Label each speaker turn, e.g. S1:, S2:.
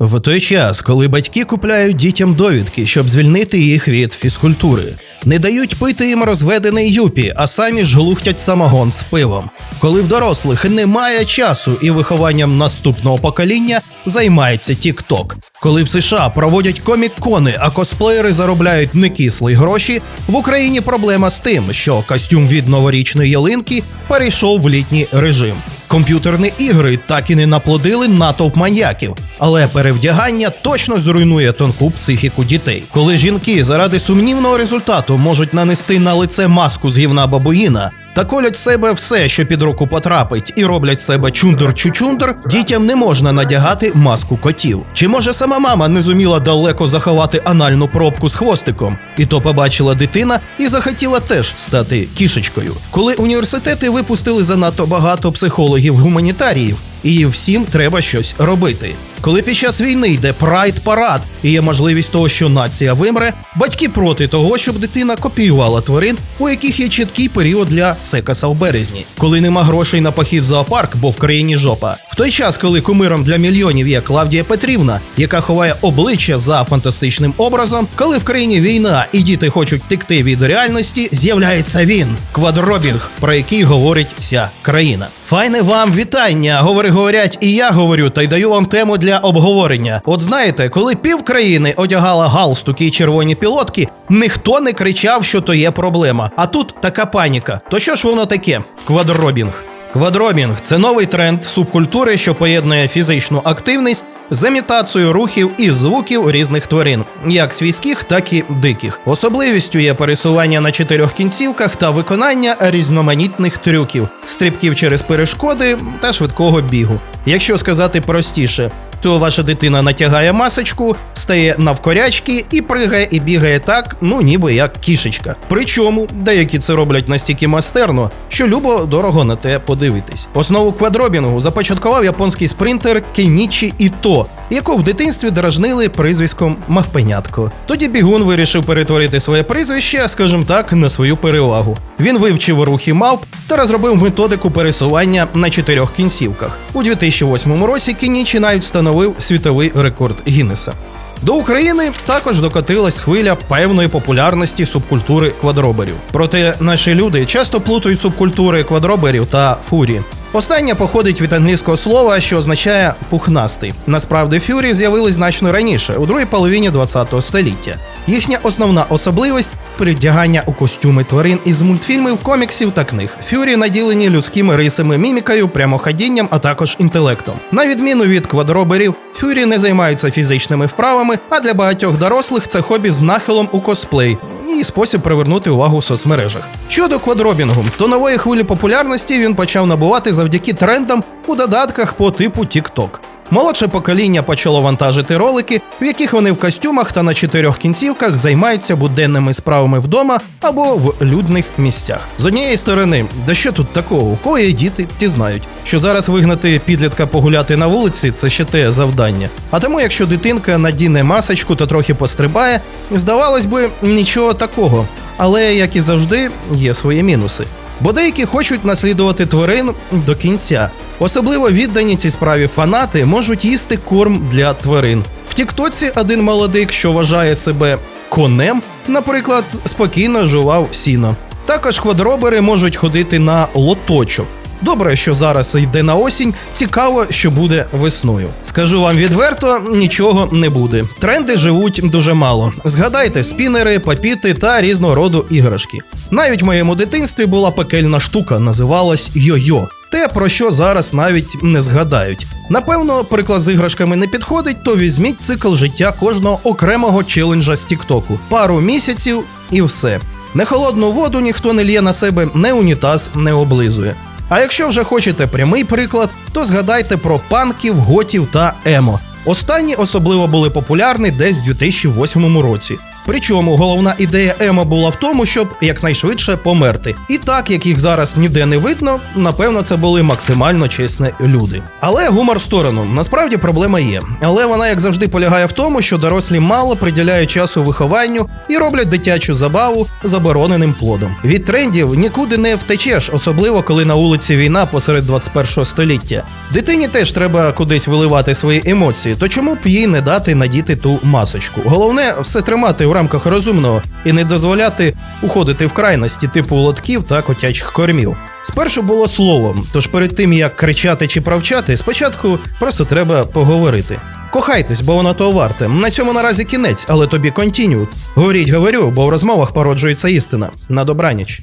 S1: В той час, коли батьки купляють дітям довідки, щоб звільнити їх від фізкультури, не дають пити їм розведений юпі, а самі ж глухтять самогон з пивом. Коли в дорослих немає часу і вихованням наступного покоління займається TikTok. Коли в США проводять комік-кони, а косплеєри заробляють некислі гроші, в Україні проблема з тим, що костюм від новорічної ялинки перейшов в літній режим. Комп'ютерні ігри так і не наплодили натовп маньяків, але перевдягання точно зруйнує тонку психіку дітей. Коли жінки заради сумнівного результату можуть нанести на лице маску з гівна бабуїна та колять себе все, що під руку потрапить, і роблять себе чундур-чучундур, дітям не можна надягати маску котів. Чи може сама мама не зуміла далеко заховати анальну пробку з хвостиком, і то побачила дитина і захотіла теж стати кішечкою. Коли університети випустили занадто багато психологів-гуманітаріїв, і всім треба щось робити. Коли під час війни йде прайд парад і є можливість того, що нація вимре, батьки проти того, щоб дитина копіювала тварин, у яких є чіткий період для секаса в березні, коли нема грошей на похід в зоопарк, бо в країні жопа. В той час, коли кумиром для мільйонів є Клавдія Петрівна, яка ховає обличчя за фантастичним образом, коли в країні війна і діти хочуть текти від реальності, з'являється він квадробінг, про який говорить вся країна. Файне вам вітання, говори говорять, і я говорю, та й даю вам тему для обговорення. От знаєте, коли пів країни одягала галстуки і червоні пілотки, ніхто не кричав, що то є проблема. А тут така паніка. То що ж воно таке? Квадробінг. Квадробінг це новий тренд субкультури, що поєднує фізичну активність з імітацією рухів і звуків різних тварин, як свійських, так і диких. Особливістю є пересування на чотирьох кінцівках та виконання різноманітних трюків, стрибків через перешкоди та швидкого бігу. Якщо сказати простіше, то ваша дитина натягає масочку, стає навкорячки і пригає і бігає так, ну ніби як кішечка. Причому деякі це роблять настільки майстерно, що любо дорого на те подивитись. Основу квадробінгу започаткував японський спринтер Кенічі Іто, яку в дитинстві дражнили прізвиськом Мавпенятко. Тоді бігун вирішив перетворити своє прізвище, скажімо так, на свою перевагу. Він вивчив рухи мавп та розробив методику пересування на чотирьох кінцівках. У 2008 році Кенічі навіть встановив світовий рекорд Гіннеса. До України також докотилась хвиля певної популярності субкультури квадроберів. Проте наші люди часто плутають субкультури квадроберів та фурі. Остання походить від англійського слова, що означає пухнастий. Насправді фюрі з'явились значно раніше, у другій половині ХХ століття. Їхня основна особливість передягання у костюми тварин із мультфільмів, коміксів та книг. Фюрі наділені людськими рисами, мімікою, прямоходінням, а також інтелектом. На відміну від квадроберів, фюрі не займаються фізичними вправами, а для багатьох дорослих це хобі з нахилом у косплей і спосіб привернути увагу в соцмережах. Щодо квадробінгу, то нової хвилі популярності він почав набувати завдяки трендам у додатках по типу TikTok. Молодше покоління почало вантажити ролики, в яких вони в костюмах та на чотирьох кінцівках займаються буденними справами вдома або в людних місцях. З однієї сторони, да що тут такого? Є діти, ті знають, що зараз вигнати підлітка погуляти на вулиці це ще те завдання. А тому, якщо дитинка надіне масочку та трохи пострибає, здавалось би, нічого такого. Але як і завжди, є свої мінуси. Бо деякі хочуть наслідувати тварин до кінця. Особливо віддані цій справі фанати можуть їсти корм для тварин. В Тіктоці один молодик, що вважає себе конем, наприклад, спокійно жував сіно. Також квадробери можуть ходити на лоточок. Добре, що зараз йде на осінь. Цікаво, що буде весною. Скажу вам відверто, нічого не буде. Тренди живуть дуже мало. Згадайте спінери, папіти та різного роду іграшки. Навіть в моєму дитинстві була пекельна штука, називалась йо-йо. Те, про що зараз навіть не згадають. Напевно, приклад з іграшками не підходить, то візьміть цикл життя кожного окремого челенджа з Тіктоку. Пару місяців і все. Не холодну воду ніхто не лє на себе, не унітаз не облизує. А якщо вже хочете прямий приклад, то згадайте про панків, готів та емо. Останні особливо були популярні десь в 2008 році. Причому головна ідея Ема була в тому, щоб якнайшвидше померти. І так як їх зараз ніде не видно, напевно, це були максимально чесні люди. Але гумор в сторону. Насправді проблема є. Але вона, як завжди, полягає в тому, що дорослі мало приділяють часу вихованню і роблять дитячу забаву забороненим плодом. Від трендів нікуди не втечеш, особливо коли на вулиці війна посеред 21 століття. Дитині теж треба кудись виливати свої емоції, то чому б їй не дати надіти ту масочку? Головне все тримати в рамках розумного і не дозволяти уходити в крайності типу лотків та котячих кормів. Спершу було словом, тож перед тим як кричати чи правчати, спочатку просто треба поговорити. Кохайтесь, бо воно того варте. На цьому наразі кінець, але тобі континю. Говоріть, говорю, бо в розмовах породжується істина. На добраніч.